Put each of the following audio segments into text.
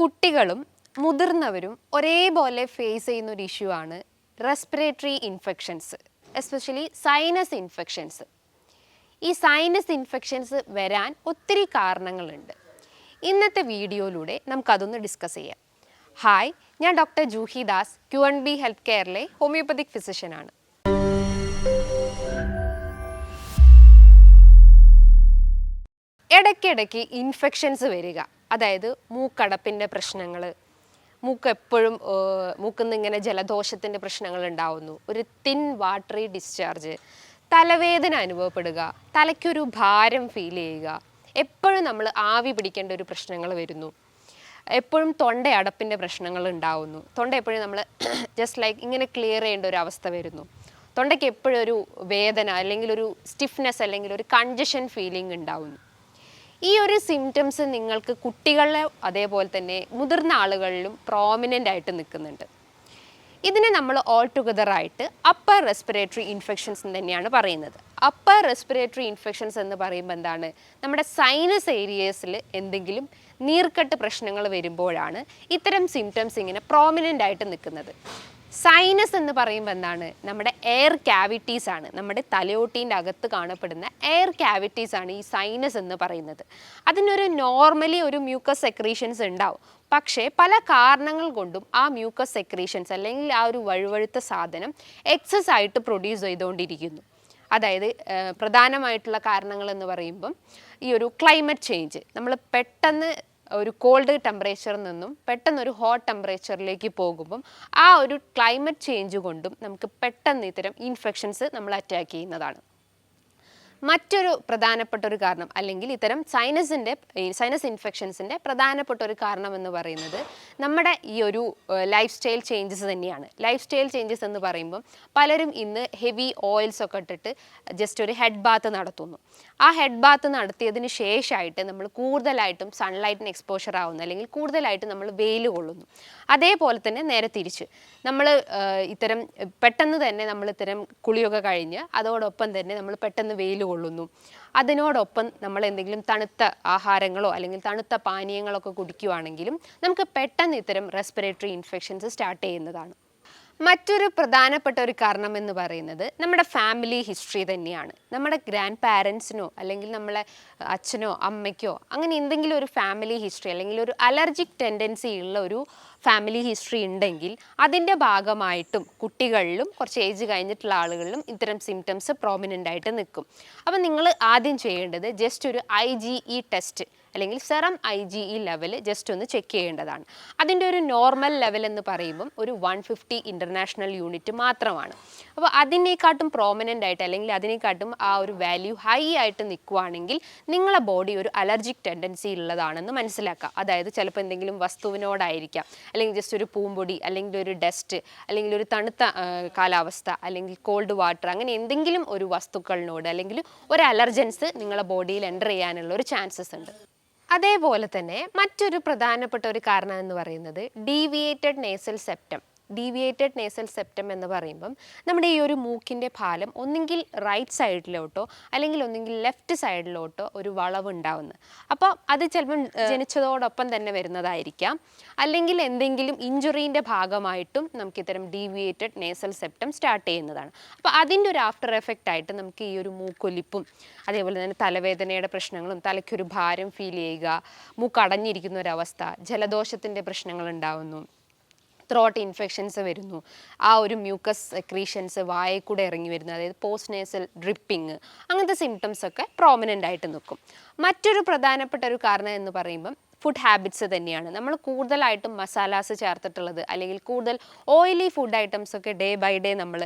കുട്ടികളും മുതിർന്നവരും ഒരേപോലെ ഫേസ് ചെയ്യുന്ന ഒരു ഇഷ്യൂ ആണ് respiratory infections especially sinus infections ഈ സൈനസ് ഇൻഫെക്ഷൻസ് വരാൻ ഒത്തിരി കാരണങ്ങളുണ്ട്. ഇന്നത്തെ വീഡിയോയിലൂടെ നമുക്കതൊന്ന് ഡിസ്കസ് ചെയ്യാം. ഹായ് ഞാൻ doctor Juhi Das Q N B health കെയറിലെ homeopathic ഫിസിഷ്യനാണ് ഇടയ്ക്കിടയ്ക്ക് ഇൻഫെക്ഷൻസ് വരിക. അതായത് മൂക്കടപ്പിന്റെ പ്രശ്നങ്ങൾ മൂക്ക് എപ്പോഴും മൂക്കിൽ ഇങ്ങനെ ജലദോഷത്തിന്റെ പ്രശ്നങ്ങൾ ഉണ്ടാവുന്നു ഒരു തിൻ വാട്ടറി ഡിസ്ചാർജ് തലവേദന അനുഭവപ്പെടുക തലയ്ക്കൊരു ഭാരം ഫീൽ ചെയ്യുക. എപ്പോഴും നമ്മൾ ആവി പിടിക്കേണ്ട ഒരു പ്രശ്നങ്ങൾ വരുന്നു. എപ്പോഴും തൊണ്ട അടപ്പിന്റെ പ്രശ്നങ്ങൾ ഉണ്ടാവുന്നു. തൊണ്ട എപ്പോഴും നമ്മൾ ജസ്റ്റ് ലൈക്ക് ഇങ്ങനെ ക്ലിയർ ചെയ്യേണ്ട ഒരു അവസ്ഥ വരുന്നു. തൊണ്ടയ്ക്ക് എപ്പോഴും ഒരു വേദന അല്ലെങ്കിൽ ഒരു സ്റ്റിഫ്നെസ് അല്ലെങ്കിൽ ഒരു കൺജഷൻ ഫീലിംഗ് ഉണ്ടാവുന്നു. ഈ ഒരു സിംറ്റംസ് നിങ്ങൾക്ക് കുട്ടികളെ അതേപോലെ തന്നെ മുതിർന്ന ആളുകളിലും പ്രോമിനന്റ് ആയിട്ട് നിൽക്കുന്നുണ്ട്. ഇതിനെ നമ്മൾ ഓൾ ടുഗദർ ആയിട്ട് അപ്പർ റെസ്പിറേറ്ററി ഇൻഫെക്ഷൻസ് തന്നെയാണ് പറയുന്നത്. അപ്പർ റെസ്പിറേറ്ററി ഇൻഫെക്ഷൻസ് എന്ന് പറയുമ്പോൾ എന്താണ്? നമ്മുടെ സൈനസ് ഏരിയസിൽ എന്തെങ്കിലും നീർക്കെട്ട് പ്രശ്നങ്ങൾ വരുമ്പോഴാണ് ഇത്തരം സിംറ്റംസ് ഇങ്ങനെ പ്രോമിനന്റ് ആയിട്ട് നിൽക്കുന്നത്. സൈനസ് എന്ന് പറയുമ്പോൾ എന്താണ്? നമ്മുടെ എയർ ക്യാവിറ്റീസ് ആണ്. നമ്മുടെ തലയോട്ടീന്റെ അകത്ത് കാണപ്പെടുന്ന എയർ ക്യാവിറ്റീസ് ആണ് ഈ സൈനസ് എന്ന് പറയുന്നത്. അതിനൊരു നോർമലി ഒരു മ്യൂക്കസ് സെക്രീഷൻസ് ഉണ്ടാവും. പക്ഷേ പല കാരണങ്ങൾ കൊണ്ടും ആ മ്യൂക്കസ് സെക്രീഷൻസ് അല്ലെങ്കിൽ ആ ഒരു വഴുവഴുത്ത സാധനം എക്സസ് ആയിട്ട് പ്രൊഡ്യൂസ് ചെയ്തുകൊണ്ടിരിക്കുന്നു. അതായത് പ്രധാനമായിട്ടുള്ള കാരണങ്ങൾ എന്ന് പറയുമ്പം ഈ ഒരു ക്ലൈമറ്റ് ചേഞ്ച് നമ്മൾ പെട്ടെന്ന് ഒരു കോൾഡ് ടെമ്പറേച്ചറിൽ നിന്നും പെട്ടെന്ന് ഒരു ഹോട്ട് ടെമ്പറേച്ചറിലേക്ക് പോകുമ്പം ആ ഒരു ക്ലൈമറ്റ് ചേഞ്ച് കൊണ്ടും നമുക്ക് പെട്ടെന്ന് ഇത്തരം ഇൻഫെക്ഷൻസ് നമ്മൾ അറ്റാക്ക് ചെയ്യുന്നതാണ്. മറ്റൊരു പ്രധാനപ്പെട്ട ഒരു കാരണം അല്ലെങ്കിൽ ഇത്തരം സൈനസിന്റെ സൈനസ് ഇൻഫെക്ഷൻസിന്റെ പ്രധാനപ്പെട്ട ഒരു കാരണം എന്ന് പറയുന്നത് നമ്മുടെ ഈ ഒരു ലൈഫ് സ്റ്റൈൽ ചേഞ്ചസ് തന്നെയാണ്. ലൈഫ് സ്റ്റൈൽ ചേഞ്ചസ് എന്ന് പറയുമ്പം പലരും ഇന്ന് ഹെവി ഓയിൽസ് ഒക്കെ ഇട്ടിട്ട് ജസ്റ്റ് ഒരു ഹെഡ് ബാത്ത് നടത്തുന്നു. ആ ഹെഡ് ബാത്ത് നടത്തിയതിന് ശേഷമായിട്ട് നമ്മൾ കൂടുതലായിട്ടും സൺലൈറ്റിന് എക്സ്പോഷർ ആവുന്നു അല്ലെങ്കിൽ കൂടുതലായിട്ട് നമ്മൾ വെയിൽ കൊള്ളുന്നു. അതേപോലെ തന്നെ നേരെ തിരിച്ച് നമ്മൾ ഇത്തരം പെട്ടെന്ന് തന്നെ നമ്മൾ ഇത്തരം കുളിയൊക്കെ കഴിഞ്ഞ് അതോടൊപ്പം തന്നെ നമ്മൾ പെട്ടെന്ന് വെയിൽ കൊള്ളുന്നു അതിനോടൊപ്പം നമ്മൾ എന്തെങ്കിലും തണുത്ത ആഹാരങ്ങളോ അല്ലെങ്കിൽ തണുത്ത പാനീയങ്ങളൊക്കെ കുടിക്കുകയാണെങ്കിലും നമുക്ക് പെട്ടെന്ന് ഇത്തരം റെസ്പിറേറ്ററി ഇൻഫെക്ഷൻസ് സ്റ്റാർട്ട് ചെയ്യുന്നതാണ്. മറ്റൊരു പ്രധാനപ്പെട്ട ഒരു കാരണം എന്ന് പറയുന്നത് നമ്മുടെ ഫാമിലി ഹിസ്റ്ററി തന്നെയാണ്. നമ്മുടെ ഗ്രാൻഡ് പാരൻസിനോ അല്ലെങ്കിൽ നമ്മളെ അച്ഛനോ അമ്മയ്ക്കോ അങ്ങനെ എന്തെങ്കിലും ഒരു ഫാമിലി ഹിസ്റ്ററി അല്ലെങ്കിൽ ഒരു അലർജിക് ടെൻഡൻസി ഉള്ള ഒരു ഫാമിലി ഹിസ്റ്ററി ഉണ്ടെങ്കിൽ അതിന്റെ ഭാഗമായിട്ടും കുട്ടികളിലും കുറച്ച് ഏജ് കഴിഞ്ഞിട്ടുള്ള ആളുകളിലും ഇത്തരം സിംറ്റംസ് പ്രോമിനന്റ് ആയിട്ട് നിൽക്കും. അപ്പം നിങ്ങൾ ആദ്യം ചെയ്യേണ്ടത് ജസ്റ്റ് ഒരു ഐ ജി ഇ ടെസ്റ്റ് അല്ലെങ്കിൽ serum I G E level just ഒന്ന് ചെക്ക് ചെയ്യേണ്ടതാണ്. അതിന്റെ ഒരു നോർമൽ ലെവൽ എന്ന് പറയുമ്പം ഒരു വൺ ഫിഫ്റ്റി ഇന്റർനാഷണൽ യൂണിറ്റ് മാത്രമാണ്. അപ്പോൾ അതിനേക്കാട്ടും പ്രോമിനന്റ് ആയിട്ട് അല്ലെങ്കിൽ അതിനേക്കാട്ടും ആ ഒരു വാല്യൂ ഹൈ ആയിട്ട് നിൽക്കുവാണെങ്കിൽ നിങ്ങളെ ബോഡി ഒരു അലർജിക് ടെൻഡൻസി ഉള്ളതാണെന്ന് മനസ്സിലാക്കാം. അതായത് ചിലപ്പോൾ എന്തെങ്കിലും വസ്തുവിനോടായിരിക്കാം. അല്ലെങ്കിൽ ജസ്റ്റ് ഒരു പൂമ്പൊടി അല്ലെങ്കിൽ ഒരു ഡസ്റ്റ് അല്ലെങ്കിൽ ഒരു തണുത്ത കാലാവസ്ഥ അല്ലെങ്കിൽ കോൾഡ് വാട്ടർ അങ്ങനെ എന്തെങ്കിലും ഒരു വസ്തുക്കളിനോട് അല്ലെങ്കിൽ ഒരു അലർജൻസ് നിങ്ങളെ ബോഡിയിൽ എന്റർ ചെയ്യാനുള്ള ഒരു ചാൻസസ് ഉണ്ട്. അതേപോലെ തന്നെ മറ്റൊരു പ്രധാനപ്പെട്ട ഒരു കാരണം എന്ന് പറയുന്നത് deviated nasal septum deviated nasal septum എന്ന് പറയുമ്പം നമ്മുടെ ഈ ഒരു മൂക്കിന്റെ ഫാലം ഒന്നുകിൽ റൈറ്റ് സൈഡിലോട്ടോ അല്ലെങ്കിൽ ഒന്നുകിൽ ലെഫ്റ്റ് സൈഡിലോട്ടോ ഒരു വളവ് ഉണ്ടാവുന്നത് അപ്പോൾ അത് ചിലപ്പം ജനിച്ചതോടൊപ്പം തന്നെ വരുന്നതായിരിക്കാം. അല്ലെങ്കിൽ എന്തെങ്കിലും ഇഞ്ചുറീന്റെ ഭാഗമായിട്ടും നമുക്ക് ഇത്തരം ഡീവിയേറ്റഡ് നേസൽ സെപ്റ്റം സ്റ്റാർട്ട് ചെയ്യുന്നതാണ്. അപ്പോൾ അതിന്റെ ഒരു ആഫ്റ്റർ എഫക്റ്റ് ആയിട്ട് നമുക്ക് ഈ ഒരു മൂക്കൊലിപ്പും അതേപോലെ തന്നെ തലവേദനയുടെ പ്രശ്നങ്ങളും തലയ്ക്കൊരു ഭാരം ഫീൽ ചെയ്യുക മൂക്കടഞ്ഞിരിക്കുന്ന ഒരവസ്ഥ ജലദോഷത്തിന്റെ പ്രശ്നങ്ങൾ ഉണ്ടാവുന്നു. ത്രോട്ട് ഇൻഫെക്ഷൻസ് വരുന്നു. ആ ഒരു മ്യൂക്കസ് സെക്രീഷൻസ് വായയിൽ കൂടെ ഇറങ്ങി വരുന്നു അതായത് പോസ്റ്റ് നേസൽ ഡ്രിപ്പിംഗ് അങ്ങനത്തെ സിംറ്റംസ് ഒക്കെ പ്രോമിനന്റ് ആയിട്ട് നിൽക്കും. മറ്റൊരു പ്രധാനപ്പെട്ട ഒരു കാരണം എന്ന് പറയുമ്പം ഫുഡ് ഹാബിറ്റ്സ് തന്നെയാണ്. നമ്മൾ കൂടുതലായിട്ടും മസാലാസ് ചേർത്തിട്ടുള്ളത് അല്ലെങ്കിൽ കൂടുതൽ ഓയിലി ഫുഡ് ഐറ്റംസ് ഒക്കെ ഡേ ബൈ ഡേ നമ്മൾ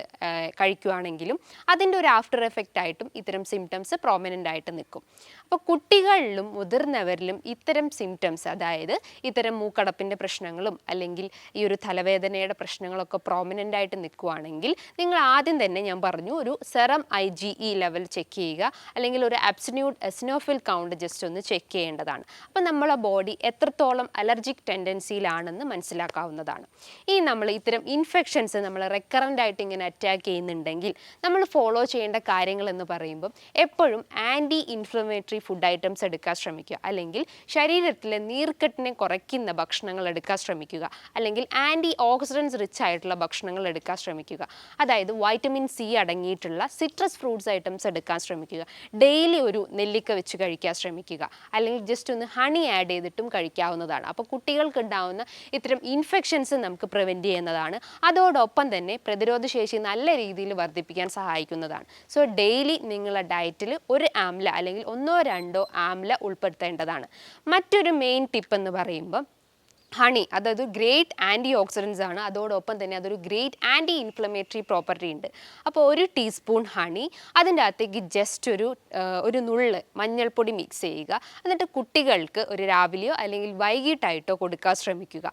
കഴിക്കുകയാണെങ്കിലും അതിന്റെ ഒരു ആഫ്റ്റർ എഫക്റ്റ് ആയിട്ടും ഇത്തരം സിംറ്റംസ് പ്രോമിനന്റ് ആയിട്ട് നിൽക്കും. അപ്പോൾ കുട്ടികളിലും മുതിർന്നവരിലും ഇത്തരം സിംറ്റംസ് അതായത് ഇത്തരം മൂക്കടപ്പിന്റെ പ്രശ്നങ്ങളും അല്ലെങ്കിൽ ഈ ഒരു തലവേദനയുടെ പ്രശ്നങ്ങളൊക്കെ പ്രോമിനന്റ് ആയിട്ട് നിൽക്കുകയാണെങ്കിൽ നിങ്ങൾ ആദ്യം തന്നെ ഞാൻ പറഞ്ഞു ഒരു serum I G E level check ചെയ്യുക അല്ലെങ്കിൽ ഒരു അബ്സിന്യൂഡ് എസ്നോഫിൽ കൗണ്ട് ജസ്റ്റ് ഒന്ന് ചെക്ക് ചെയ്യേണ്ടതാണ്. അപ്പോൾ നമ്മളെ ബോഡി ബോഡി എത്രത്തോളം അലർജിക് ടെൻഡൻസിയിലാണെന്ന് മനസ്സിലാക്കാവുന്നതാണ്. ഈ നമ്മൾ ഇത്തരം ഇൻഫെക്ഷൻസ് നമ്മൾ റെക്കറന്റ് ആയിട്ട് ഇങ്ങനെ അറ്റാക്ക് ചെയ്യുന്നുണ്ടെങ്കിൽ നമ്മൾ ഫോളോ ചെയ്യേണ്ട കാര്യങ്ങൾ എന്ന് പറയുമ്പോൾ എപ്പോഴും ആന്റി ഇൻഫ്ലമേറ്ററി ഫുഡ് ഐറ്റംസ് എടുക്കാൻ ശ്രമിക്കുക. അല്ലെങ്കിൽ ശരീരത്തിലെ നീർക്കെട്ടിനെ കുറയ്ക്കുന്ന ഭക്ഷണങ്ങൾ എടുക്കാൻ ശ്രമിക്കുക. അല്ലെങ്കിൽ ആന്റി ഓക്സിഡൻസ് റിച്ച് ആയിട്ടുള്ള ഭക്ഷണങ്ങൾ എടുക്കാൻ ശ്രമിക്കുക. അതായത് വൈറ്റമിൻ സി അടങ്ങിയിട്ടുള്ള സിട്രസ് ഫ്രൂട്ട്സ് ഐറ്റംസ് എടുക്കാൻ ശ്രമിക്കുക. ഡെയിലി ഒരു നെല്ലിക്ക വെച്ച് കഴിക്കാൻ ശ്രമിക്കുക. അല്ലെങ്കിൽ ജസ്റ്റ് ഒന്ന് ഹണി ആഡ് ചെയ്തിട്ടും കഴിക്കാവുന്നതാണ്. അപ്പോൾ കുട്ടികൾക്ക് ഉണ്ടാവുന്ന ഇത്തരം ഇൻഫെക്ഷൻസ് നമുക്ക് പ്രിവെന്റ് ചെയ്യുന്നതാണ്. അതോടൊപ്പം തന്നെ പ്രതിരോധ ശേഷി നല്ല രീതിയിൽ വർദ്ധിപ്പിക്കാൻ സഹായിക്കുന്നതാണ്. സോ ഡെയിലി നിങ്ങളുടെ ഡയറ്റിൽ ഒരു ആംല അല്ലെങ്കിൽ ഒന്നോ രണ്ടോ ആംല ഉൾപ്പെടുത്തേണ്ടതാണ്. മറ്റൊരു മെയിൻ ടിപ്പ് എന്ന് പറയുമ്പോൾ ഹണി അതായത് ഗ്രേറ്റ് ആന്റി ഓക്സിഡൻസ് ആണ്. അതോടൊപ്പം തന്നെ അതൊരു ഗ്രേറ്റ് ആന്റി ഇൻഫ്ലമേറ്ററി പ്രോപ്പർട്ടി ഉണ്ട്. അപ്പോൾ ഒരു ടീസ്പൂൺ ഹണി അതിന്റെ അകത്തേക്ക് ജസ്റ്റ് ഒരു ഒരു നുള്ള് മഞ്ഞൾപ്പൊടി മിക്സ് ചെയ്യുക. എന്നിട്ട് കുട്ടികൾക്ക് ഒരു രാവിലെയോ അല്ലെങ്കിൽ വൈകിട്ടായിട്ടോ കൊടുക്കാൻ ശ്രമിക്കുക.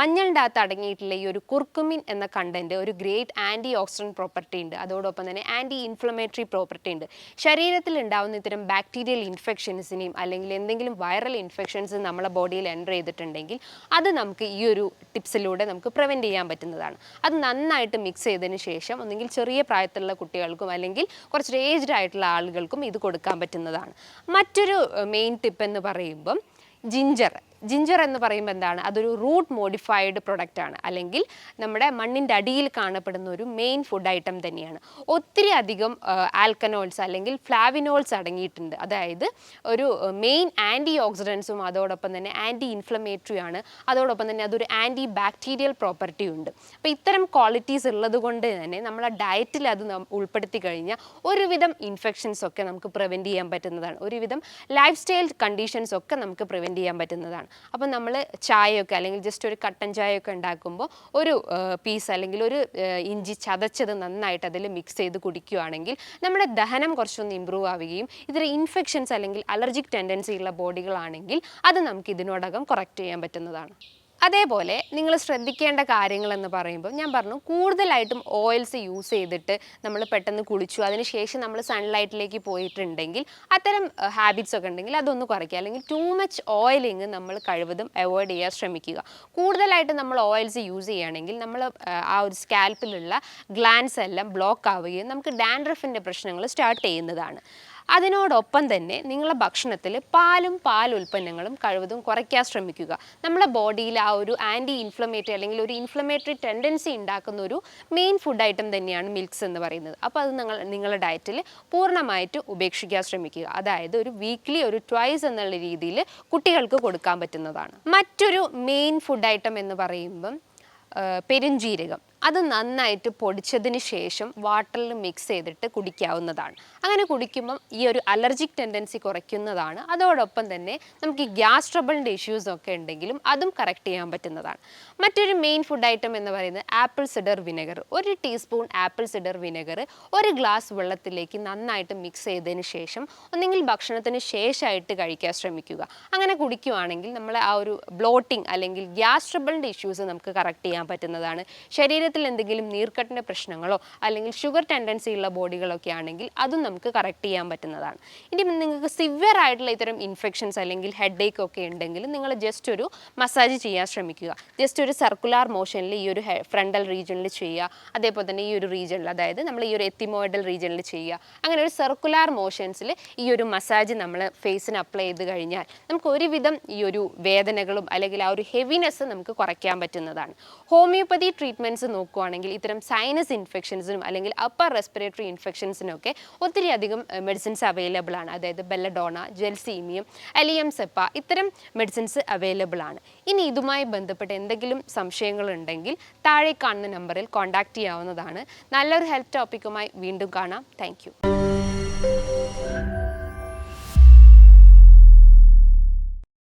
മഞ്ഞളിന്റെ അകത്ത് അടങ്ങിയിട്ടുള്ള ഈ ഒരു കുർക്കുമിൻ എന്ന കണ്ടന്റ് ഒരു ഗ്രേറ്റ് ആന്റി ഓക്സിഡന്റ് പ്രോപ്പർട്ടി ഉണ്ട്. അതോടൊപ്പം തന്നെ ആന്റി ഇൻഫ്ലമേറ്ററി പ്രോപ്പർട്ടി ഉണ്ട്. ശരീരത്തിൽ ഉണ്ടാകുന്ന ഇത്തരം ബാക്ടീരിയൽ ഇൻഫെക്ഷൻസിനെയും അല്ലെങ്കിൽ എന്തെങ്കിലും വൈറൽ ഇൻഫെക്ഷൻസ് നമ്മളെ ബോഡിയിൽ എന്റർ ചെയ്തിട്ടുണ്ടെങ്കിൽ അത് നമുക്ക് ഈ ഒരു ടിപ്സിലൂടെ നമുക്ക് പ്രിവെന്റ് ചെയ്യാൻ പറ്റുന്നതാണ്. അത് നന്നായിട്ട് മിക്സ് ചെയ്തതിന് ശേഷം ഒന്നെങ്കിൽ ചെറിയ പ്രായത്തിലുള്ള കുട്ടികൾക്കും അല്ലെങ്കിൽ കുറച്ച് ഏജ്ഡ് ആയിട്ടുള്ള ആളുകൾക്കും ഇത് കൊടുക്കാൻ പറ്റുന്നതാണ്. മറ്റൊരു മെയിൻ ടിപ്പ് എന്ന് പറയുമ്പം ജിഞ്ചർ ജിഞ്ചർ എന്ന് പറയുമ്പോൾ എന്താണ്? അതൊരു റൂട്ട് മോഡിഫൈഡ് പ്രൊഡക്റ്റ് ആണ്. അല്ലെങ്കിൽ നമ്മുടെ മണ്ണിന്റെ അടിയിൽ കാണപ്പെടുന്ന ഒരു മെയിൻ ഫുഡ് ഐറ്റം തന്നെയാണ്. ഒത്തിരി അധികം ആൽക്കനോൾസ് അല്ലെങ്കിൽ ഫ്ലാവിനോൾസ് അടങ്ങിയിട്ടുണ്ട്. അതായത് ഒരു മെയിൻ ആന്റി ഓക്സിഡൻസും അതോടൊപ്പം തന്നെ ആന്റി ഇൻഫ്ലമേറ്ററി ആണ്. അതോടൊപ്പം തന്നെ അതൊരു ആന്റി ബാക്ടീരിയൽ പ്രോപ്പർട്ടി ഉണ്ട്. അപ്പോൾ ഇത്തരം ക്വാളിറ്റീസ് ഉള്ളത് കൊണ്ട് തന്നെ നമ്മളെ ഡയറ്റിൽ അത് ഉൾപ്പെടുത്തി കഴിഞ്ഞാൽ ഒരുവിധം ഇൻഫെക്ഷൻസ് ഒക്കെ നമുക്ക് പ്രിവെന്റ് ചെയ്യാൻ പറ്റുന്നതാണ്. ഒരുവിധം ലൈഫ് സ്റ്റൈൽ കണ്ടീഷൻസ് ഒക്കെ നമുക്ക് പ്രിവെന്റ് ചെയ്യാൻ പറ്റുന്നതാണ്. അപ്പോൾ നമ്മൾ ചായയൊക്കെ അല്ലെങ്കിൽ ജസ്റ്റ് ഒരു കട്ടൻ ചായയൊക്കെ ഉണ്ടാക്കുമ്പോൾ ഒരു പീസ് അല്ലെങ്കിൽ ഒരു ഇഞ്ചി ചതച്ചത് നന്നായിട്ട് അതിൽ മിക്സ് ചെയ്ത് കുടിക്കുകയാണെങ്കിൽ നമ്മുടെ ദഹനം കുറച്ചൊന്ന് ഇമ്പ്രൂവ് ആവുകയും ഇതിൽ ഇൻഫെക്ഷൻസ് അല്ലെങ്കിൽ അലർജിക് ടെൻഡൻസി ഉള്ള ബോഡികളാണെങ്കിൽ അത് നമുക്ക് ഇതിനോടകം കുറക്റ്റ് ചെയ്യാൻ പറ്റുന്നതാണ്. അതേപോലെ നിങ്ങൾ ശ്രദ്ധിക്കേണ്ട കാര്യങ്ങൾ എന്ന് പറയുമ്പോൾ ഞാൻ പറഞ്ഞു കൂടുതലായിട്ടും ഓയിൽസ് യൂസ് ചെയ്തിട്ട് നമ്മൾ പെട്ടെന്ന് കുളിച്ചു അതിനുശേഷം നമ്മൾ സൺലൈറ്റിലേക്ക് പോയിട്ടുണ്ടെങ്കിൽ അത്തരം ഹാബിറ്റ്സ് ഒക്കെ ഉണ്ടെങ്കിൽ അതൊന്ന് കുറയ്ക്കുക. അല്ലെങ്കിൽ ടൂ മച്ച് ഓയിലിങ് നമ്മൾ കഴിവതും അവോയ്ഡ് ചെയ്യാൻ ശ്രമിക്കുക. കൂടുതലായിട്ട് നമ്മൾ ഓയിൽസ് യൂസ് ചെയ്യുകയാണെങ്കിൽ നമ്മൾ ആ ഒരു സ്കാൽപ്പിലുള്ള ഗ്ലാൻസ് എല്ലാം ബ്ലോക്ക് ആവുകയും നമുക്ക് ഡാൻഡ്രഫിന്റെ പ്രശ്നങ്ങൾ സ്റ്റാർട്ട് ചെയ്യുന്നതാണ്. അതിനോടൊപ്പം തന്നെ നിങ്ങളുടെ ഭക്ഷണത്തിൽ പാലും പാൽ ഉൽപ്പന്നങ്ങളും കഴിവതും കുറയ്ക്കാൻ ശ്രമിക്കുക. നമ്മുടെ ബോഡിയിൽ ആ ഒരു ആന്റി ഇൻഫ്ലമേറ്ററി അല്ലെങ്കിൽ ഒരു ഇൻഫ്ലമേറ്ററി ടെൻഡൻസി ഉണ്ടാക്കുന്ന ഒരു മെയിൻ ഫുഡ് ഐറ്റം തന്നെയാണ് മിൽക്സ് എന്ന് പറയുന്നത്. അപ്പോൾ അത് നിങ്ങൾ നിങ്ങളുടെ ഡയറ്റിൽ പൂർണമായിട്ട് ഉപേക്ഷിക്കാൻ ശ്രമിക്കുക. അതായത് ഒരു വീക്ക്ലി ഒരു ട്വൈസ് എന്നുള്ള രീതിയിൽ കുട്ടികൾക്ക് കൊടുക്കാൻ പറ്റുന്നതാണ്. മറ്റൊരു മെയിൻ ഫുഡ് ഐറ്റം എന്ന് പറയുമ്പം പെരുംജീരകം. അത് നന്നായിട്ട് പൊടിച്ചതിന് ശേഷം വാട്ടറിൽ മിക്സ് ചെയ്തിട്ട് കുടിക്കാവുന്നതാണ്. അങ്ങനെ കുടിക്കുമ്പം ഈ ഒരു അലർജിക് ടെൻഡൻസി കുറയ്ക്കുന്നതാണ്. അതോടൊപ്പം തന്നെ നമുക്ക് ഈ ഗ്യാസ് ട്രബിളിന്റെ ഇഷ്യൂസ് ഒക്കെ ഉണ്ടെങ്കിലും അതും കറക്റ്റ് ചെയ്യാൻ പറ്റുന്നതാണ്. മറ്റൊരു മെയിൻ ഫുഡ് ഐറ്റം എന്ന് പറയുന്നത് ആപ്പിൾ സിഡർ വിനെഗർ ഒരു ടീസ്പൂൺ ആപ്പിൾ സിഡർ വിനെഗർ ഒരു ഗ്ലാസ് വെള്ളത്തിലേക്ക് നന്നായിട്ട് മിക്സ് ചെയ്തതിന് ശേഷം ഒന്നെങ്കിൽ ഭക്ഷണത്തിന് ശേഷമായിട്ട് കഴിക്കാൻ ശ്രമിക്കുക. അങ്ങനെ കുടിക്കുകയാണെങ്കിൽ നമ്മളെ ആ ഒരു ബ്ലോട്ടിംഗ് അല്ലെങ്കിൽ ഗ്യാസ് ട്രബിളിന്റെ ഇഷ്യൂസ് നമുക്ക് കറക്റ്റ് ചെയ്യാൻ പറ്റുന്നതാണ്. ശരീരത്തിൽ എന്തെങ്കിലും നീർക്കെട്ടിന്റെ പ്രശ്നങ്ങളോ അല്ലെങ്കിൽ ഷുഗർ ടെൻഡൻസി ഉള്ള ബോഡികളൊക്കെ ആണെങ്കിൽ അതും നമുക്ക് കറക്റ്റ് ചെയ്യാൻ പറ്റുന്നതാണ്. ഇനി നിങ്ങൾക്ക് സിവിയർ ആയിട്ടുള്ള ഇത്തരം ഇൻഫെക്ഷൻസ് അല്ലെങ്കിൽ ഹെഡ് ഏക്ക് ഒക്കെ ഉണ്ടെങ്കിൽ നിങ്ങൾ ജസ്റ്റ് ഒരു മസാജ് ചെയ്യാൻ ശ്രമിക്കുക. ജസ്റ്റ് ഒരു സർക്കുലാർ മോഷനിൽ ഈ ഒരു ഫ്രണ്ടൽ റീജിയനിൽ ചെയ്യുക. അതേപോലെ തന്നെ ഈ ഒരു റീജിയനിൽ അതായത് നമ്മൾ ഈ ഒരു എത്തിമോയിഡൽ റീജിയനിൽ ചെയ്യുക. അങ്ങനെ ഒരു സർക്കുലാർ മോഷൻസിൽ ഈ ഒരു മസാജ് നമ്മൾ ഫേസിന് അപ്ലൈ ചെയ്ത് കഴിഞ്ഞാൽ നമുക്ക് ഒരുവിധം ഈ ഒരു വേദനകളും അല്ലെങ്കിൽ ആ ഒരു ഹെവിനെസ് നമുക്ക് കുറയ്ക്കാൻ പറ്റുന്നതാണ്. ഹോമിയോപ്പതി ട്രീറ്റ്മെന്റ്സ് നോക്കുകയാണെങ്കിൽ ഇത്തരം സൈനസ് ഇൻഫെക്ഷൻസിനും അല്ലെങ്കിൽ അപ്പർ റെസ്പിറേറ്ററി ഇൻഫെക്ഷൻസിനൊക്കെ ഒത്തിരി അധികം മെഡിസിൻസ് അവൈലബിൾ ആണ്. അതായത് ബെല്ലഡോണ ജെൽസീമിയം അലിയം സെപ്പ ഇത്തരം മെഡിസിൻസ് അവൈലബിൾ ആണ്. ഇനി ഇതുമായി ബന്ധപ്പെട്ട് എന്തെങ്കിലും സംശയങ്ങളുണ്ടെങ്കിൽ താഴെ കാണുന്ന നമ്പറിൽ കോൺടാക്റ്റ് ചെയ്യാവുന്നതാണ്. നല്ലൊരു ഹെൽത്ത് ടോപ്പിക്കുമായി വീണ്ടും കാണാം. താങ്ക്